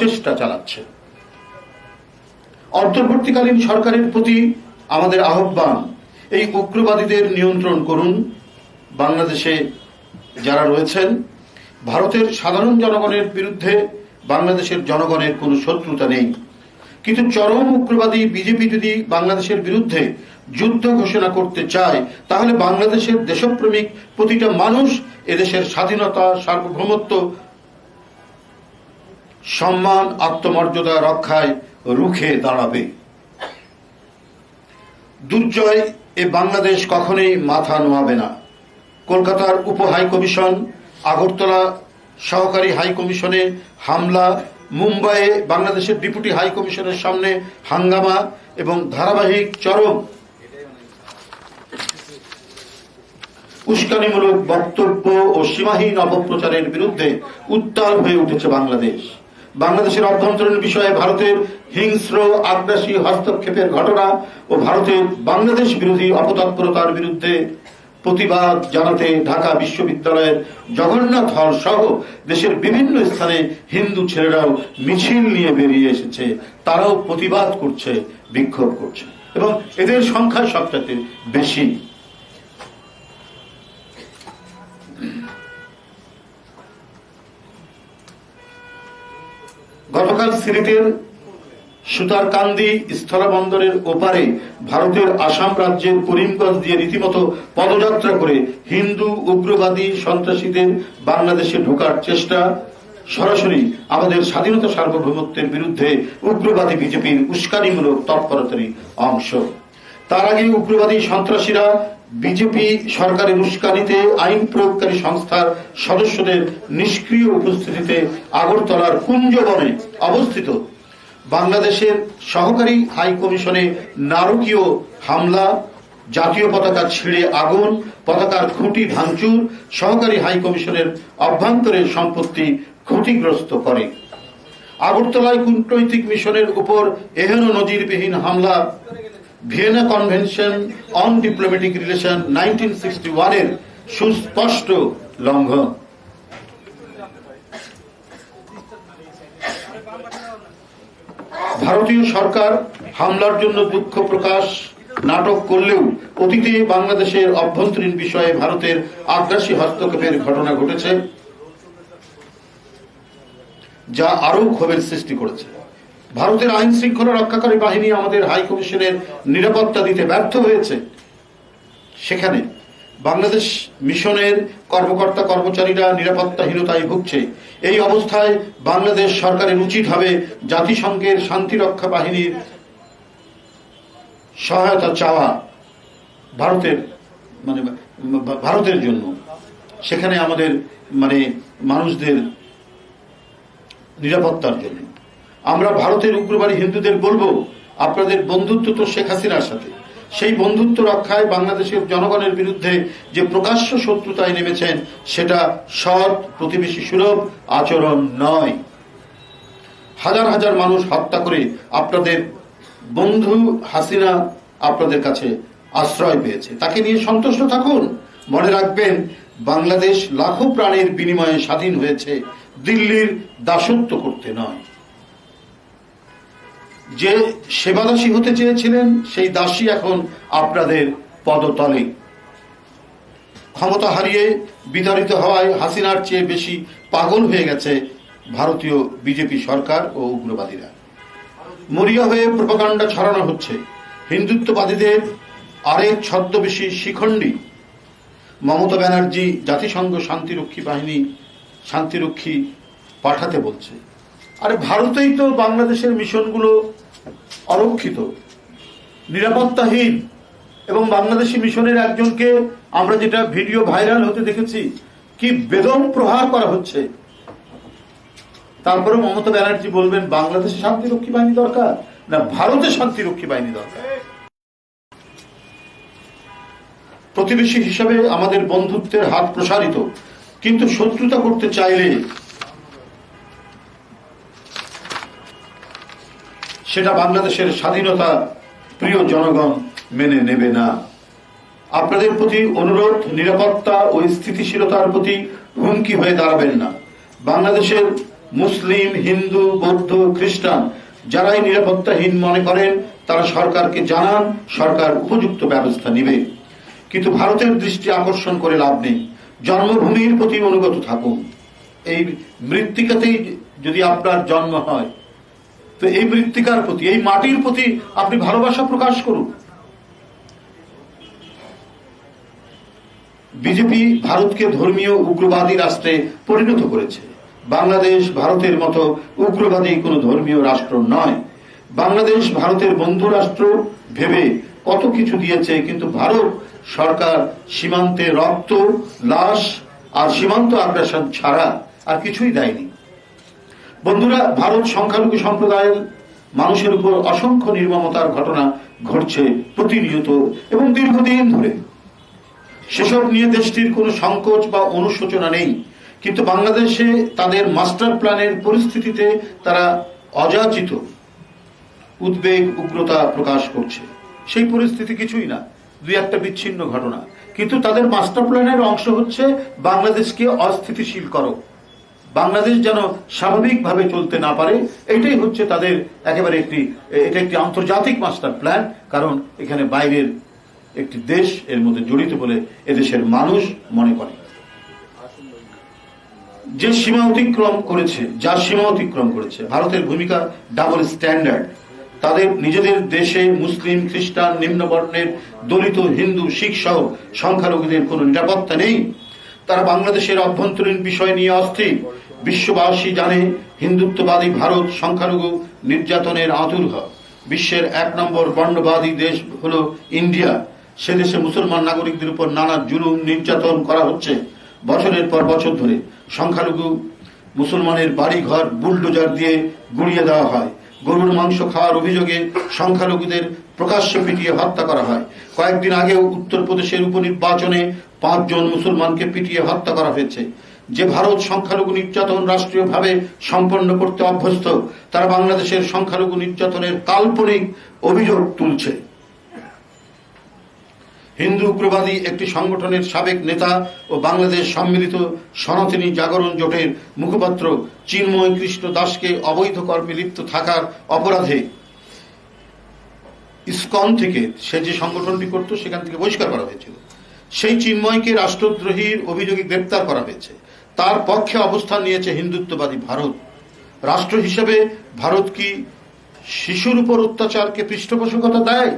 চেষ্টা চালাচ্ছে। অন্তর্বর্তীকালীন সরকারের প্রতি আমাদের আহ্বান, এই উগ্রবাদীদের নিয়ন্ত্রণ করুন। বাংলাদেশে যারা রয়েছেন, ভারতের সাধারণ জনগণের বিরুদ্ধে বাংলাদেশের জনগণের কোনো শত্রুতা নেই। কিন্তু চরম উগ্রবাদী বিজেপি যদি বাংলাদেশের বিরুদ্ধে যুদ্ধ ঘোষণা করতে চায়, তাহলে বাংলাদেশের দেশপ্রেমিক প্রতিটা মানুষ এদেশের স্বাধীনতা, সার্বভৌমত্ব সম্মান, আত্মমর্যাদা রক্ষায় রুখে দাঁড়াবে। দুর্জয় এ বাংলাদেশ কখনোই মাথা নোয়াবে না। কলকাতার উপ হাই কমিশন, আগরতলা সহকারী হাই কমিশনে হামলা, মুম্বাইয়ে বাংলাদেশের ডিপুটি হাই কমিশনের সামনে হাঙ্গামা এবং ধারাবাহিক চরম উস্কানিমূলক বক্তব্য ও সীমাহীন অপপ্রচারের বিরুদ্ধে উত্তাল হয়ে উঠেছে বাংলাদেশ। বাংলাদেশের অভ্যন্তরীণ বিষয়ে ভারতের হিংস্র, আগ্রাসী হস্তক্ষেপের ঘটনা ও ভারতের বাংলাদেশ বিরোধী অপতৎপরতার বিরুদ্ধে প্রতিবাদ জানাতে ঢাকা বিশ্ববিদ্যালয়ের জগন্নাথ হল সহ দেশের বিভিন্ন স্থানে হিন্দু ছেলেরাও মিছিল নিয়ে বেরিয়ে এসেছে। তারাও প্রতিবাদ করছে, বিক্ষোভ করছে এবং এদের সংখ্যা সবচাইতে বেশি। গতকাল সিলেটের সুতারকান্দি স্থলবন্দরের ওপারে ভারতের আসাম রাজ্যের করিমগঞ্জ দিয়ে রীতিমতো পদযাত্রা করে হিন্দু, উগ্রবাদী সন্ত্রাসীদের বাংলাদেশে ঢোকার চেষ্টা, সরাসরি আমাদের স্বাধীনতা সার্বভৌমত্বের বিরুদ্ধে উগ্রবাদী বিজেপির উস্কানিমূলক তৎপরতারই অংশ। তার আগে উগ্রবাদী সন্ত্রাসীরা বিজেপি সরকারের উস্কানিতে আইন প্রয়োগকারী সংস্থার সদস্যদের নিষ্ক্রিয় উপস্থিতিতে আগরতলার কুঞ্জবনে অবস্থিত। বাংলাদেশের সহকারী হাই কমিশনে নারকীয় হামলা, জাতীয় পতাকা ছিঁড়ে আগুন পতাকার খুঁটি ভাঙচুর, সহকারী হাই কমিশনের অভ্যন্তরের সম্পত্তি ক্ষতিগ্রস্ত করে। আগরতলায় কূটনৈতিক মিশনের উপর এহেন নজিরবিহীন হামলা Vienna convention on diplomatic relation nineteen sixty ওয়ানের সুস্পষ্ট লঙ্ঘন। ভারতীয় সরকার হামলার জন্য দুঃখ প্রকাশ, নাটক করলেও অতীতে বাংলাদেশের অভ্যন্তরীণ বিষয়ে ভারতের আগ্রাসী হস্তক্ষেপের ঘটনা ঘটেছে, যা আরও ক্ষোভের সৃষ্টি করেছে। ভারতের আইন শৃঙ্খলা রক্ষাকারী বাহিনী আমাদের হাই কমিশনের নিরাপত্তা দিতে ব্যর্থ হয়েছে। সেখানে বাংলাদেশ মিশনের কর্মকর্তা কর্মচারীরা নিরাপত্তাহীনতায় ভুগছে। এই অবস্থায় বাংলাদেশ সরকারের উচিত হবে জাতিসংঘের শান্তিরক্ষা বাহিনীর সহায়তা চাওয়া ভারতের মানে ভারতের জন্য। সেখানে আমাদের মানে মানুষদের নিরাপত্তার জন্য। আমরা ভারতের উগ্রবাদী হিন্দুদের বলব, আপনাদের বন্ধুত্ব তো শেখ হাসিনার সাথে। সেই বন্ধুত্ব রক্ষায় বাংলাদেশের জনগণের বিরুদ্ধে যে প্রকাশ্য শত্রুতায় নেমেছেন, সেটা সৎ প্রতিবেশী সুলভ আচরণ নয়। হাজার হাজার মানুষ হত্যা করে আপনাদের বন্ধু হাসিনা আপনাদের কাছে আশ্রয় পেয়েছে। তাকে নিয়ে সন্তুষ্ট থাকুন। মনে রাখবেন, বাংলাদেশ লাখো প্রাণের বিনিময়ে স্বাধীন হয়েছে, দিল্লির দাসত্ব করতে নয়। যে সেবাদাসী হতে চেয়েছিলেন, সেই দাসী এখন আপনাদের পদতলে। ক্ষমতা হারিয়ে বিতাড়িত হওয়ায় হাসিনার চেয়ে বেশি পাগল হয়ে গেছে ভারতীয় বিজেপি সরকার ও উগ্রবাদীরা। মরিয়া হয়ে প্রপাগান্ডা ছড়ানো হচ্ছে। হিন্দুত্ববাদীদের আরেক ছদ্মবেশী শিখণ্ডী। মমতা ব্যানার্জি জাতিসংঘ শান্তিরক্ষী বাহিনী শান্তিরক্ষী পাঠাতে বলছে। আরে ভারতেই তো বাংলাদেশের মিশনগুলো অরক্ষিত নিরাপত্তাহীন, এবং বাংলাদেশি মিশনের একজনকে আমরা যেটা ভিডিও ভাইরাল হতে দেখেছি, কি বেদম প্রহার করা হচ্ছে। তারপরে মমতা ব্যানার্জি বলবেন, বাংলাদেশে শান্তিরক্ষী বাহিনী দরকার? না, ভারতে শান্তিরক্ষী বাহিনী দরকার। প্রতিবেশী হিসাবে আমাদের বন্ধুত্বের হাত প্রসারিত, কিন্তু শত্রুতা করতে চাইলে সেটা বাংলাদেশের স্বাধীনতা প্রিয় জনগণ মেনে নেবে না। আপনাদের প্রতি অনুরোধ, নিরাপত্তা ও স্থিতিশীলতার প্রতি হুমকি হয়ে দাঁড়াবেন না। বাংলাদেশের মুসলিম, হিন্দু, বৌদ্ধ, খ্রিস্টান যারাই নিরাপত্তাহীন মনে করেন, তারা সরকারকে জানান, সরকার উপযুক্ত ব্যবস্থা নেবে। কিন্তু ভারতের দৃষ্টি আকর্ষণ করে লাভ নেই। জন্মভূমির প্রতি অনুগত থাকুন। এই মৃত্তিকাতেই যদি আপনার জন্ম হয় তো এই মৃত্তিকার প্রতি, এই মাটির প্রতি আপনি ভালোবাসা প্রকাশ করুন। বিজেপি ভারতকে ধর্মীয় উগ্রবাদী রাষ্ট্রে পরিণত করেছে। বাংলাদেশ ভারতের মতো উগ্রবাদী কোনো ধর্মীয় রাষ্ট্র নয়। বাংলাদেশ ভারতের বন্ধু রাষ্ট্র ভেবে কত কিছু দিয়েছে, কিন্তু ভারত সরকার সীমান্তে রক্ত, লাশ আর সীমান্ত আগ্রাসন ছাড়া আর কিছুই দেয়নি। বন্ধুরা, ভারত সংখ্যালঘু সম্প্রদায়ের মানুষের উপর অসংখ্য নির্মমতার ঘটনা ঘটছে প্রতিনিয়ত এবং দীর্ঘদিন ধরে। সেসব নিয়ে দেশটির কোনো সংকোচ বা অনুশোচনা নেই। কিন্তু বাংলাদেশে তাদের মাস্টার প্ল্যানের পরিস্থিতিতে তারা অযাচিত উদ্বেগ, উগ্রতা প্রকাশ করছে। সেই পরিস্থিতি কিছুই না, দুই একটা বিচ্ছিন্ন ঘটনা। কিন্তু তাদের মাস্টার প্ল্যানের অংশ হচ্ছে বাংলাদেশকে অস্থিতিশীল করো। বাংলাদেশ যেন স্বাভাবিকভাবে চলতে না পারে, এটাই হচ্ছে তাদের একেবারে একটি, এটা একটি আন্তর্জাতিক মাস্টার প্ল্যান, কারণ এখানে বাইরের একটি দেশ এর মধ্যে জড়িত বলে এদেশের মানুষ মনে করে। যে সীমা অতিক্রম করেছে, যার সীমা অতিক্রম করেছে, ভারতের ভূমিকা ডাবল স্ট্যান্ডার্ড তাদের নিজেদের দেশে মুসলিম, খ্রিস্টান, নিম্নবর্ণের, দলিত, হিন্দু, শিখ সহ সংখ্যালঘুদের কোনো নিরাপত্তা নেই। তারা বাংলাদেশের অভ্যন্তরীণ বিষয় নিয়ে অস্থির। বিশ্ববাসী জানে হিন্দুত্ববাদী ভারত সংখ্যালঘু নির্যাতনের আতুর বিশ্বের এক নম্বর বর্ণবাদী দেশ হল ইন্ডিয়া। সে দেশে মুসলমান নাগরিকদের উপর নানা জুলুম, নির্যাতন করা হচ্ছে বছরের পর বছর ধরে। সংখ্যালঘু মুসলমানের বাড়ি ঘর বুলডোজার দিয়ে গুড়িয়ে দেওয়া হয়। গরুর মাংস খাওয়ার অভিযোগে সংখ্যালঘুদের প্রকাশ্যে পিটিয়ে হত্যা করা হয়। কয়েকদিন আগেও উত্তরপ্রদেশের উপনির্বাচনে পাঁচজন মুসলমানকে পিটিয়ে হত্যা করা হয়েছে। যে ভারত সংখ্যালঘু নির্যাতন রাষ্ট্রীয়ভাবে সম্পন্ন করতে অভ্যস্ত, তারা বাংলাদেশের সংখ্যালঘু নির্যাতনের কাল্পনিক অভিযোগ তুলছে। হিন্দু উগ্রবাদী একটি সংগঠনের সাবেক নেতা ও বাংলাদেশ সম্মিলিত সনাতনী জাগরণ জোটের মুখপাত্র চিন্ময় কৃষ্ণ দাসকে অবৈধ কর্মে লিপ্ত থাকার অপরাধে ইসকন থেকে সে যে সংগঠনটি করত, সেখান থেকে বহিষ্কার করা হয়েছিল। সেই চিন্ময়কে রাষ্ট্রদ্রোহীর অভিযোগে গ্রেপ্তার করা হয়েছে। তার পক্ষে অবস্থান নিয়েছে হিন্দুত্ববাদী ভারত। রাষ্ট্র হিসেবে ভারত কি শিশুর উপর অত্যাচারকে পৃষ্ঠপোষকতা দেয়?